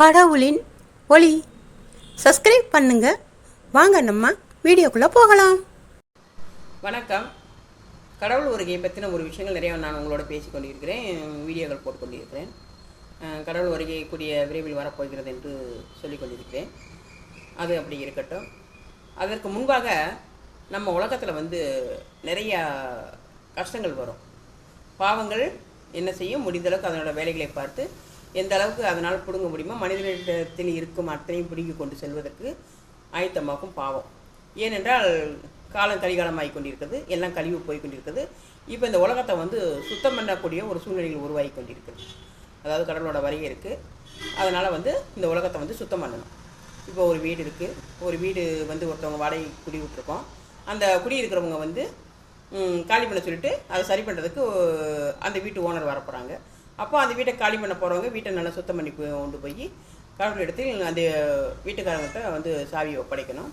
கடவுளின் ஒளி. சப்ஸ்கிரைப் பண்ணுங்க. வாங்க நம்ம வீடியோக்குள்ளே போகலாம். வணக்கம். கடவுள் வருகையை பற்றின ஒரு விஷயங்கள் நிறைய நான் உங்களோட பேசி கொண்டிருக்கிறேன் வீடியோக்கள் போட்டுக்கொண்டிருக்கிறேன் கடவுள் வருகை கூடிய விரைவில் வரப்போகிறது என்று சொல்லிக் கொண்டிருக்கிறேன். அது அப்படி இருக்கட்டும். அதற்கு முன்பாக நம்ம உலகத்தில் வந்து நிறைய கஷ்டங்கள் வரும். பாவங்கள் என்ன செய்யும்? முடிந்தளவுக்கு அதனோட வேலைகளை பார்த்து எந்த அளவுக்கு அதனால் பிடுங்க முடியுமோ மனிதனிடத்தில் இருக்கும் அத்தனையும் பிடுங்கி கொண்டு செல்வதற்கு ஆயத்தமாகும் பாவம். ஏனென்றால் காலம் கலிகாலமாகி கொண்டிருக்கிறது எல்லாம் கழிவு போய் கொண்டிருக்கிறது. இப்போ இந்த உலகத்தை வந்து சுத்தம் பண்ணக்கூடிய ஒரு சூழ்நிலைகள் உருவாகி கொண்டிருக்கிறது. அதாவது கடலோட வருகை இருக்குது அதனால் வந்து இந்த உலகத்தை வந்து சுத்தம் பண்ணணும். இப்போ ஒரு வீடு இருக்குது ஒரு வீடு வந்து ஒருத்தவங்க வாடகை குடி விட்டுருக்கோம் அந்த குடி இருக்கிறவங்க வந்து காலி பண்ண சொல்லிட்டு அதை சரி பண்ணுறதுக்கு அந்த வீட்டு ஓனர் வரப்போகிறாங்க அப்போ அந்த வீட்டை காலி பண்ண போகிறவங்க வீட்டை நல்லா சுத்தம் பண்ணி கொண்டு போய் கடவுள் இடத்தில் அந்த வீட்டுக்காரங்கிட்ட வந்து சாவியை ஒப்படைக்கணும்.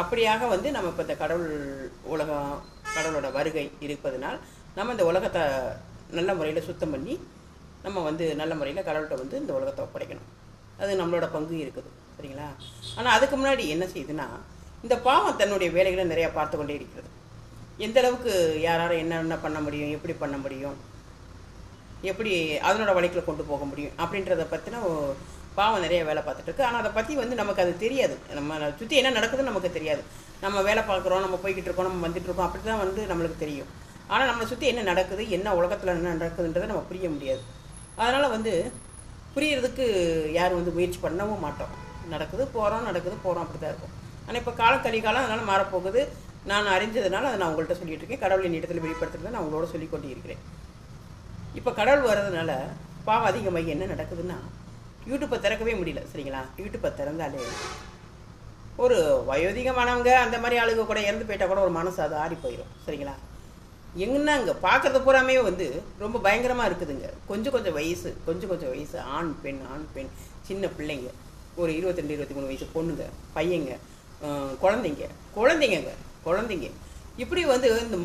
அப்படியாக வந்து நம்ம இப்போ இந்த கடவுள் உலகம் கடவுளோட வருகை இருப்பதனால் நம்ம இந்த உலகத்தை நல்ல முறையில் சுத்தம் பண்ணி நம்ம வந்து நல்ல முறையில் கடவுள்கிட்ட வந்து இந்த உலகத்தை ஒப்படைக்கணும். அது நம்மளோட பங்கு இருக்குது. சரிங்களா? ஆனால் அதுக்கு முன்னாடி என்ன செய்யுதுன்னா இந்த பாவம் தன்னுடைய வேலைகளை நிறையா பார்த்து கொண்டே இருக்கிறது. எந்த அளவுக்கு யாரார என்னென்ன பண்ண முடியும் எப்படி பண்ண முடியும் எப்படி அதனோட வழிகளை கொண்டு போக முடியும் அப்படின்றத பற்றின பாவம் நிறைய வேலை பார்த்துட்டு இருக்கு. ஆனால் அதை பற்றி வந்து நமக்கு அது தெரியாது. நம்ம சுற்றி என்ன நடக்குதுன்னு நமக்கு தெரியாது. நம்ம வேலை பார்க்குறோம் நம்ம போய்கிட்டு இருக்கோம் நம்ம வந்துட்டு இருக்கோம் அப்படி தான் வந்து நம்மளுக்கு தெரியும். ஆனால் நம்மளை சுற்றி என்ன நடக்குது என்ன உலகத்தில் என்ன நடக்குதுன்றதை நம்ம புரிய முடியாது. அதனால் வந்து புரியறதுக்கு யாரும் வந்து முயற்சி பண்ணவும் மாட்டோம். நடக்குது போகிறோம் நடக்குது போகிறோம் அப்படி தான் இருக்கும். ஆனால் இப்போ காலம் கலிகாலம் அதனால் மாறப்போகுது. நான் அறிஞ்சதுனால அதை நான் உங்கள்கிட்ட சொல்லிட்டு இருக்கேன். கடவுளின் இடத்துல வெளிப்படுத்துறதை நான் உங்களோட சொல்லிக் கொண்டு இருக்கிறேன் இப்போ கடவுள் வர்றதுனால பாவம் அதிகமாகி என்ன நடக்குதுன்னா யூடியூப்பை திறக்கவே முடியல சரிங்களா? யூடியூப்பை திறந்தாலே ஒரு வயோதிகமானவங்க அந்த மாதிரி ஆளுங்க கூட இறந்து போயிட்டால் கூட ஒரு மனசு அது ஆறி போயிடும் சரிங்களா? எங்கன்னாங்க பார்க்குறது பூராமே வந்து ரொம்ப பயங்கரமாக இருக்குதுங்க. கொஞ்சம் கொஞ்சம் வயசு கொஞ்சம் கொஞ்சம் வயசு ஆண் பெண் ஆண் பெண் சின்ன பிள்ளைங்க. ஒரு இருபத்தெண்டு இருபத்தி மூணு வயசு பொண்ணுங்க பையங்க. குழந்தைங்க குழந்தைங்க. குழந்தைங்கங்க குழந்தைங்க. இப்படி வந்து இந்த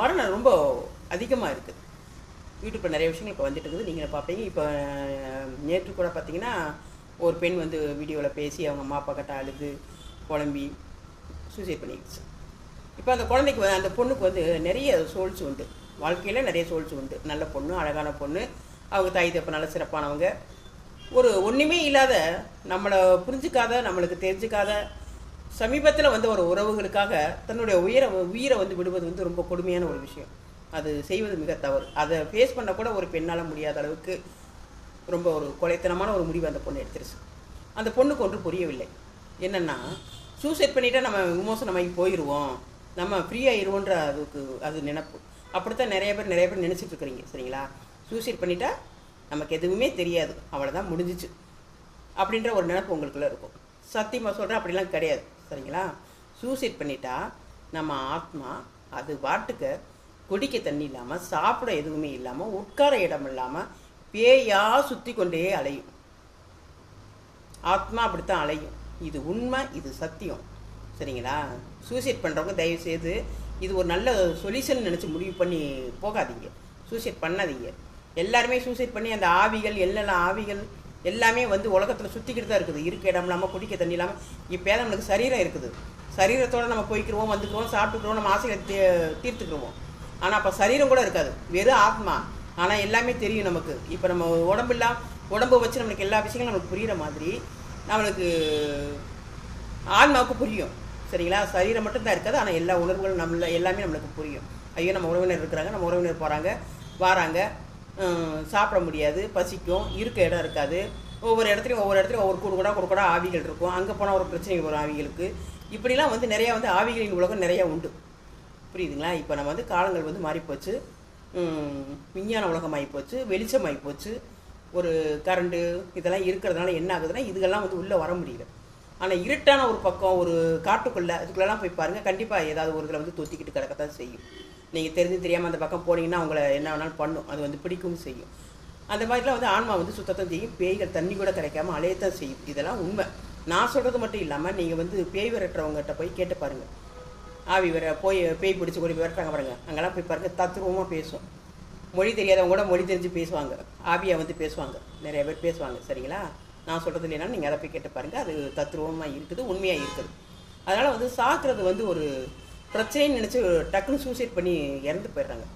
மரணம் ரொம்ப அதிகமாக இருக்குது யூடியூப்பில் நிறைய விஷயங்கள் இப்போ வந்துட்டு இருக்குது. நீங்கள் பார்ப்பீங்க. இப்போ நேற்று கூட பார்த்தீங்கன்னா ஒரு பெண் வந்து வீடியோவில் பேசி அவங்க அம்மா அப்பா கிட்ட அழுது குழம்பி சூசைட் பண்ணிடுச்சு. இப்போ அந்த குழந்தைக்கு அந்த பொண்ணுக்கு வந்து நிறைய சோல்ஸ் உண்டு. வாழ்க்கையில் நிறைய சோல்ஸ் உண்டு. நல்ல பொண்ணு அழகான பொண்ணு. அவங்க தாய் தப்ப நல்ல சிறப்பானவங்க. ஒரு ஒன்றுமே இல்லாத நம்மளை புரிஞ்சுக்காத நம்மளுக்கு தெரிஞ்சுக்காத சமீபத்தில் வந்து ஒரு உறவுகளுக்காக தன்னுடைய உயிரை உயிரை வந்து விடுவது வந்து ரொம்ப கொடுமையான ஒரு விஷயம். அது செய்வது மிக தவறு. அதை ஃபேஸ் பண்ண கூட ஒரு பெண்ணால் முடியாத அளவுக்கு ரொம்ப ஒரு கொலைத்தனமான ஒரு முடிவு அந்த பொண்ணு எடுத்துருச்சு. அந்த பொண்ணுக்கு ஒன்று புரியவில்லை. என்னென்னா சூசைட் பண்ணிட்டால் நம்ம விமோசனமாகி போயிடுவோம் நம்ம ஃப்ரீயாகிடுவோன்ற அதுக்கு அது நினப்பு. அப்படித்தான் நிறைய பேர் நிறைய பேர் நினச்சிட்ருக்குறீங்க சரிங்களா? சூசைட் பண்ணிட்டா நமக்கு எதுவுமே தெரியாது. அவ்வளோதான் முடிஞ்சிச்சு. அப்படின்ற ஒரு நினப்பு உங்களுக்குள்ளே இருக்கும். சத்தியமாக சொல்கிறேன் அப்படிலாம் கிடையாது. சரிங்களா? சூசைட் பண்ணிட்டா நம்ம ஆத்மா அது பாட்டுக்கு குடிக்க தண்ணி இல்லாமல் சாப்பிட எதுவுமே இல்லாமல் உட்கார இடம் இல்லாமல் பேயா சுற்றி கொண்டே அலையும். ஆத்மா அப்படித்தான் அலையும். இது உண்மை இது சத்தியம். சரிங்களா? சூசைட் பண்ணுறவங்க தயவுசெய்து இது ஒரு நல்ல சொல்யூஷன் நினச்சி முடிவு பண்ணி போகாதீங்க. சூசைட் பண்ணாதீங்க. எல்லாருமே சூசைட் பண்ணி அந்த ஆவிகள் எல்லாம் ஆவிகள் எல்லாமே வந்து உலகத்தில் சுற்றிக்கிட்டு தான் இருக்குது. இருக்க இடம் இல்லாமல் குடிக்க தண்ணி இல்லாமல் இப்போ நம்மளுக்கு சரீரம் இருக்குது. சரீரத்தோடு நம்ம போய்க்கிறோம் வந்துக்கிறோம் சாப்பிட்டுக்கிறோம் நம்ம ஆசைகளை தீ தீர்த்துக்கிடுவோம் ஆனால் அப்போ சரீரம் கூட இருக்காது. வெறும் ஆத்மா. ஆனால் எல்லாமே தெரியும் நமக்கு. இப்போ நம்ம உடம்பு இல்லாம உடம்பு வச்சு நம்மளுக்கு எல்லா விஷயங்களும் நம்மளுக்கு புரிகிற மாதிரி நம்மளுக்கு ஆன்மாவுக்கு புரியும். சரிங்களா? சரீரம் மட்டும்தான் இருக்காது. ஆனால் எல்லா உணர்வுகளும் நம்மள எல்லாமே நம்மளுக்கு புரியும். ஐயோ நம்ம உறவினர் இருக்கிறாங்க நம்ம உறவினர் போகிறாங்க வராங்க. சாப்பிட முடியாது பசிக்கும் இருக்க இடம் இருக்காது. ஒவ்வொரு இடத்துலையும் ஒவ்வொரு இடத்துலையும் ஒவ்வொரு கூடு கூட கூட கூட ஆவிகள் இருக்கும். அங்கே போனால் ஒரு பிரச்சனை வரும் ஆவிகளுக்கு. இப்படிலாம் வந்து நிறையா வந்து ஆவிகளின் உலகம் நிறையா உண்டு. புரியுதுங்களா? இப்போ நம்ம வந்து காலங்கள் வந்து மாறிப்போச்சு. விஞ்ஞான உலகம் ஆகிப்போச்சு வெளிச்சம் ஆகிப்போச்சு ஒரு கரண்டு இதெல்லாம் இருக்கிறதுனால என்ன ஆகுதுன்னா இதுகெல்லாம் வந்து உள்ளே வர முடியல. ஆனால் இருட்டான ஒரு பக்கம் ஒரு காட்டுக்குள்ளே அதுக்குள்ளெல்லாம் போய் பாருங்கள் கண்டிப்பாக ஏதாவது ஒரு இதில் வந்து தொத்திக்கிட்டு கிடக்கத்தான் செய்யும். நீங்கள் தெரிஞ்சு தெரியாமல் அந்த பக்கம் போனீங்கன்னா அவங்கள என்ன வேணாலும் பண்ணும். அது வந்து பிடிக்கவும் செய்யும். அந்த மாதிரிலாம் வந்து ஆன்மா வந்து சுத்தத்தான் செய்யும். பேய்கள் தண்ணி கூட கிடைக்காம அலையத்தான் செய்யும். இதெல்லாம் உண்மை. நான் சொல்கிறது மட்டும் இல்லாமல் நீங்கள் வந்து பேய் விரட்டுறவங்ககிட்ட போய் கேட்டு பாருங்கள் ஆவி வர போய் பேய் பிடிச்சி கொண்டு போய் பாருங்கள் அங்கெல்லாம் போய் பாருங்கள் தத்துருவமாக பேசும். மொழி தெரியாதவங்க கூட மொழி தெரிஞ்சு பேசுவாங்க. ஆவியாக வந்து பேசுவாங்க. நிறைய பேர் பேசுவாங்க. சரிங்களா? நான் சொல்கிறது இல்லைன்னா நீங்கள் அதை போய் கேட்டு பாருங்கள் அது தத்துருவமாக இருக்குது உண்மையாக இருக்குது. அதனால் வந்து சாக்குறது வந்து ஒரு பிரச்சனைன்னு நினச்சி டக்குன்னு சூசைட் பண்ணி இறந்து போயிடுறாங்க.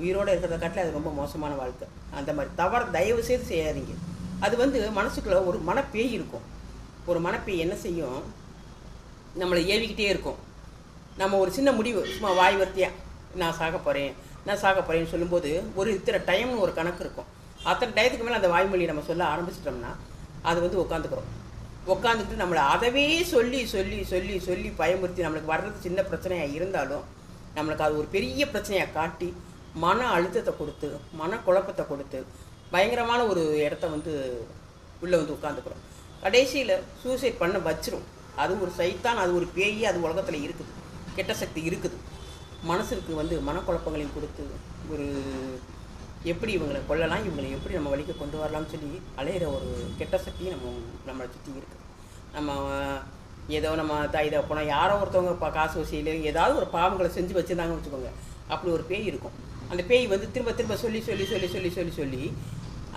உயிரோடு இருக்கிறத காட்டில் அது ரொம்ப மோசமான வாழ்க்கை. அந்த மாதிரி தவறு தயவு செய்து செய்யாதீங்க. அது வந்து மனசுக்குள்ளே ஒரு மனப்பேய் இருக்கும். ஒரு மனப்பேய் என்ன செய்யும்? நம்மளை ஏவிக்கிட்டே இருக்கும். நம்ம ஒரு சின்ன முடிவு சும்மா வாய் வர்த்தியா நான் சாக போகிறேன் நான் சாக போகிறேன்னு சொல்லும்போது ஒரு இத்தனை டைம்னு ஒரு கணக்கு இருக்கும். அத்தனை டயத்துக்கு மேலே அந்த வாய்மொழியை நம்ம சொல்ல ஆரம்பிச்சிட்டோம்னா அது வந்து உட்காந்துக்கிறோம் உட்காந்துட்டு நம்மளை அதவே சொல்லி சொல்லி சொல்லி சொல்லி பயமுறுத்தி நம்மளுக்கு வர்றது சின்ன பிரச்சனையாக இருந்தாலும் நம்மளுக்கு அது ஒரு பெரிய பிரச்சனையாக காட்டி மன அழுத்தத்தை கொடுத்து மன குழப்பத்தை கொடுத்து பயங்கரமான ஒரு இடத்த வந்து உள்ளே வந்து உட்காந்துக்கிறோம் கடைசியில் சூசைட் பண்ண வச்சிரும். அது ஒரு சைத்தான் அது ஒரு பேய் அது உலகத்தில் இருக்குது. கெட்ட சக்தி இருக்குது. மனசுக்கு வந்து மனக்குழப்பங்களையும் கொடுத்து ஒரு எப்படி இவங்களை கொல்லலாம் இவங்களை எப்படி நம்ம வழிக்கு கொண்டு வரலாம்னு சொல்லி அலையிற ஒரு கெட்ட சக்தி நம்ம நம்மளை சுற்றி இருக்குது நம்ம ஏதோ நம்ம தாய் போனால் யாரோ ஒருத்தவங்க இப்போ காசு வசதியில் ஏதாவது ஒரு பாவங்களை செஞ்சு வச்சுருந்தாங்கன்னு வச்சுக்கோங்க. அப்படி ஒரு பேய் இருக்கும். அந்த பேய் வந்து திரும்ப திரும்ப சொல்லி சொல்லி சொல்லி சொல்லி சொல்லி சொல்லி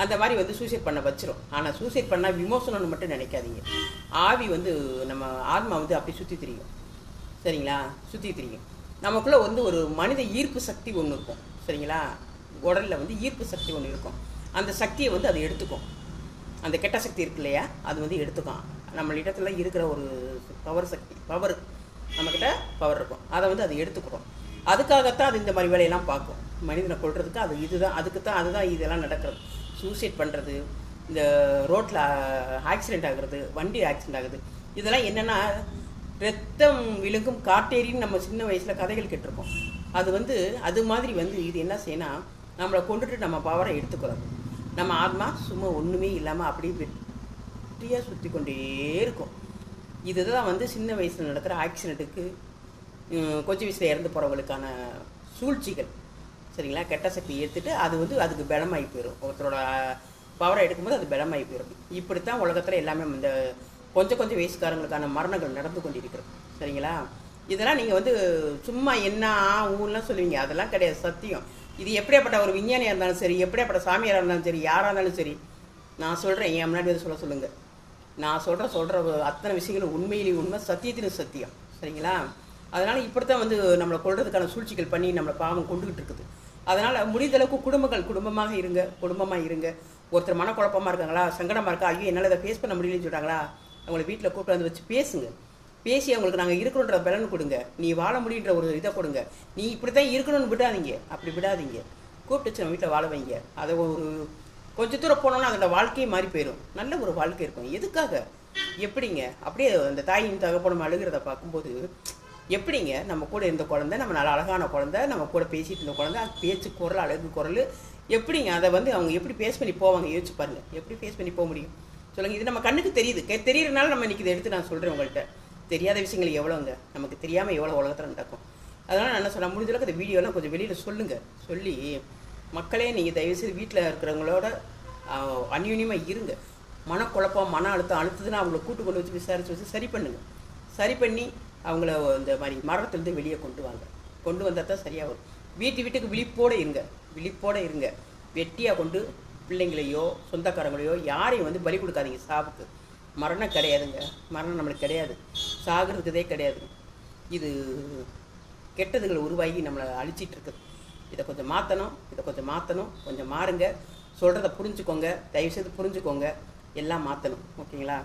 அந்த மாதிரி வந்து சூசைட் பண்ண வச்சிரும். ஆனால் சூசைட் பண்ணால் விமோசனம்னு மட்டும் நினைக்காதீங்க. ஆவி வந்து நம்ம ஆத்மா வந்து அப்படி சுற்றி திரியும். சரிங்களா? சுற்றி திரியும். நமக்குள்ளே வந்து ஒரு மனித ஈர்ப்பு சக்தி ஒன்று இருக்கும். சரிங்களா? உடலில் வந்து ஈர்ப்பு சக்தி ஒன்று இருக்கும். அந்த சக்தியை வந்து அது எடுத்துக்கும். அந்த கெட்ட சக்தி இருக்கு இல்லையா? அது வந்து எடுத்துக்கும். நம்ம இடத்துல இருக்கிற ஒரு பவர் சக்தி பவர் நம்மக்கிட்ட பவர் இருக்கும். அதை வந்து அது எடுத்துக்கிறோம் அதுக்காகத்தான் அது இந்த மாதிரி வேலையெல்லாம் பார்க்கும். மனிதனை கொள்றதுக்கு அது இதுதான் அதுக்கு தான் அதுதான் இதெல்லாம் நடக்கிறது. சூசைட் பண்ணுறது இந்த ரோட்டில் ஆக்சிடென்ட் ஆகுறது வண்டி ஆக்சிடெண்ட் ஆகுது. இதெல்லாம் என்னென்னா ரத்தம் விழுங்கும் காட்டேரின்னு நம்ம சின்ன வயசில் கதைகள் கேட்டிருக்கோம் அது வந்து அது மாதிரி வந்து இது என்ன செய்யணும் நம்மளை கொண்டுட்டு நம்ம பவரை எடுத்துக்கிறோம் நம்ம ஆத்மா சும்மா ஒன்றுமே இல்லாமல் அப்படியே வெற்றியாக சுற்றி கொண்டே இருக்கும். இதுதான் வந்து சின்ன வயசில் நடக்கிற ஆக்சிடெண்ட்டுக்கு கொஞ்சம் வயசில் இறந்து போகிறவங்களுக்கான சூழ்ச்சிகள். சரிங்களா? கெட்ட சக்தி ஏற்றுட்டு அது வந்து அதுக்கு பலமாகி போயிடும் ஒருத்தரோட பவரை எடுக்கும்போது அது பலமாகி போயிடும் இப்படி தான் உலகத்தில் எல்லாமே இந்த கொஞ்சம் கொஞ்சம் வயசுக்காரங்களுக்கான மரணங்கள் நடந்து கொண்டிருக்கிறது. சரிங்களா? இதெல்லாம் நீங்கள் வந்து சும்மா என்ன ஊர்லாம் சொல்லுவீங்க. அதெல்லாம் கிடையாது. சத்தியம். இது எப்படியாப்பட்ட ஒரு விஞ்ஞானியாக இருந்தாலும் சரி எப்படியாப்பட்ட சாமியாராக இருந்தாலும் சரி யாராக இருந்தாலும் சரி நான் சொல்கிறேன் என் முன்னாடி சொல்ல சொல்லுங்கள் நான் சொல்கிற சொல்கிற அத்தனை விஷயங்களும் உண்மையிலேயும் உண்மை சத்தியத்திலும் சத்தியம். சரிங்களா? அதனால் இப்படித்தான் வந்து நம்மளை கொள்றதுக்கான சூழ்ச்சிகள் பண்ணி நம்மளை பாவம் கொண்டுகிட்டு இருக்குது. அதனால் முடிந்த அளவுக்கு குடும்பங்கள் குடும்பமாக இருங்க குடும்பமாக இருங்க. ஒருத்தர் மனக்குழப்பமாக இருக்காங்களா சங்கடமாக இருக்கா ஐயோ என்னால் இதை ஃபேஸ் பண்ண முடியலன்னு சொல்கிறாங்களா அவங்கள வீட்டில் கூப்பிட்டு வந்து வச்சு பேசுங்க. பேசி அவங்களுக்கு நாங்கள் இருக்கணுன்ற பலன் கொடுங்க. நீ வாழ முடியுன்ற ஒரு இதை கொடுங்க. நீ இப்படி தான் இருக்கணும்னு விடாதீங்க. அப்படி விடாதீங்க. கூப்பிட்டு வச்சு நம்ம வீட்டில் வாழ வைங்க. அதை ஒரு கொஞ்ச தூரம் போனோம்னா அதோட வாழ்க்கையே மாறி போயிடும் நல்ல ஒரு வாழ்க்கை இருக்கும். எதுக்காக? எப்படிங்க? அப்படியே அந்த தாயின் தகப்பனும் அழுகிறத பார்க்கும்போது எப்படிங்க? நம்ம கூட இருந்த குழந்தை நம்ம நல்ல அழகான குழந்தை நம்ம கூட பேசிட்டு இருந்த குழந்தை அது பேச்சு குரல் அழகு குரல் எப்படிங்க? அதை வந்து அவங்க எப்படி ஃபேஸ் பண்ணி போவாங்க? யோசிச்சு பாருங்க. எப்படி ஃபேஸ் பண்ணி போக முடியும்? சொல்லுங்கள் இது நம்ம கண்ணுக்கு தெரியுது. கே- தெரியறதுனால நம்ம இன்னைக்கு இதை எடுத்து நான் சொல்கிறேன் உங்கள்கிட்ட. தெரியாத விஷயங்கள் எவ்வளோங்க நமக்கு தெரியாமல் எவ்வளோ உலகத்தில் நடக்கும். அதனால் நான் என்ன சொல்ல முடிஞ்ச அளவுக்கு இந்த வீடியோலாம் கொஞ்சம் வெளியில் சொல்லுங்கள் சொல்லி மக்களே நீங்கள் தயவுசெய்து வீட்டில் இருக்கிறவங்களோட அந்யூன்யமாக இருங்க. மனக்குழப்பம் மன அழுத்தம் அழுத்ததுன்னா அவங்கள கூட்டு கொண்டு வச்சு விசாரித்து வச்சு சரி பண்ணுங்கள் சரி பண்ணி அவங்கள இந்த மாதிரி மரணத்துலேருந்து வெளியே கொண்டு வாங்க. கொண்டு வந்தால் தான் சரியாக வரும். வீட்டு வீட்டுக்கு விழிப்போடு இருங்க. விழிப்போடு இருங்க. வெட்டியாக கொண்டு பிள்ளைங்களையோ சொந்தக்காரங்களையோ யாரையும் வந்து பலி கொடுக்காதீங்க சாவுக்கு. மரணம் கிடையாதுங்க. மரணம் நம்மளுக்கு கிடையாது. சாகிறதுக்குதே கிடையாது. இது கெட்டதுகளை உருவாகி நம்மளை அழிச்சிட்டு இருக்குது இதை கொஞ்சம் மாற்றணும் இதை கொஞ்சம் மாற்றணும் கொஞ்சம் மாறுங்க. சொல்கிறத புரிஞ்சுக்கோங்க தயவுசெய்து புரிஞ்சுக்கோங்க. எல்லாம் மாற்றணும் ஓகேங்களா?